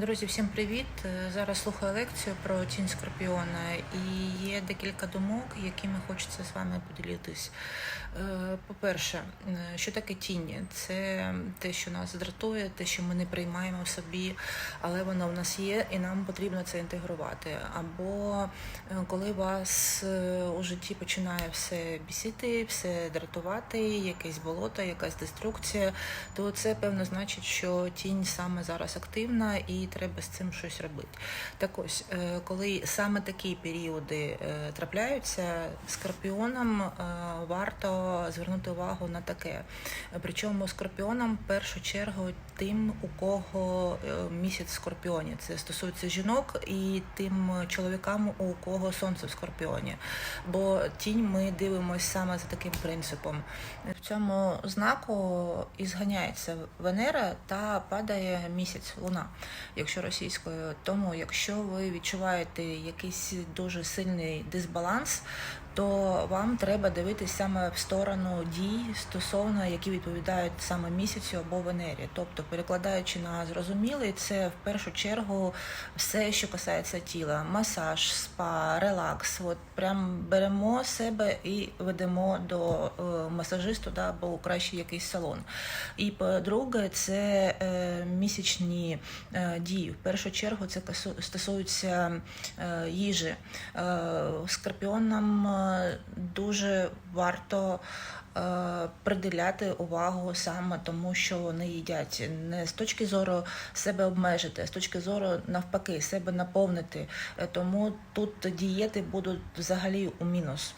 Друзі, всім привіт! Е, Зараз слухаю лекцію про тінь Скорпіона і є декілька думок, якими хочеться з вами поділитись. Е, По-перше, е, що таке тінь? Це те, що нас дратує, те, що ми не приймаємо в собі, але воно в нас є, і нам потрібно це інтегрувати. Або коли вас у житті починає все бісити, все дратувати, якесь болото, якась деструкція, то це певно значить, що тінь саме зараз активна і треба з цим щось робити. Так ось, е, коли саме такі періоди е, трапляються, скорпіонам е, варто звернути увагу на таке. Причому скорпіонам в першу чергу тим, у кого місяць в скорпіоні. Це стосується жінок і тим чоловікам, у кого сонце в скорпіоні. Бо тінь ми дивимося саме за таким принципом. В цьому знаку і зганяється Венера та падає місяць, луна, якщо російською. Тому, якщо ви відчуваєте якийсь дуже сильний дисбаланс, то вам треба дивитися саме в сторону дій стосовно, які відповідають саме місяцю або Венері. Тобто, перекладаючи на зрозумілий, це в першу чергу все, що касається тіла: масаж, спа, релакс. От прям беремо себе і ведемо до е, масажисту, да, або краще якийсь салон. І по-друге, це е, місячні е, дії. В першу чергу це стосується їжі. Скорпіонам е, дуже варто е, приділяти увагу саме тому, що вони їдять. Не з точки зору себе обмежити, а з точки зору навпаки, себе наповнити. Е, Тому тут дієти будуть взагалі у мінус.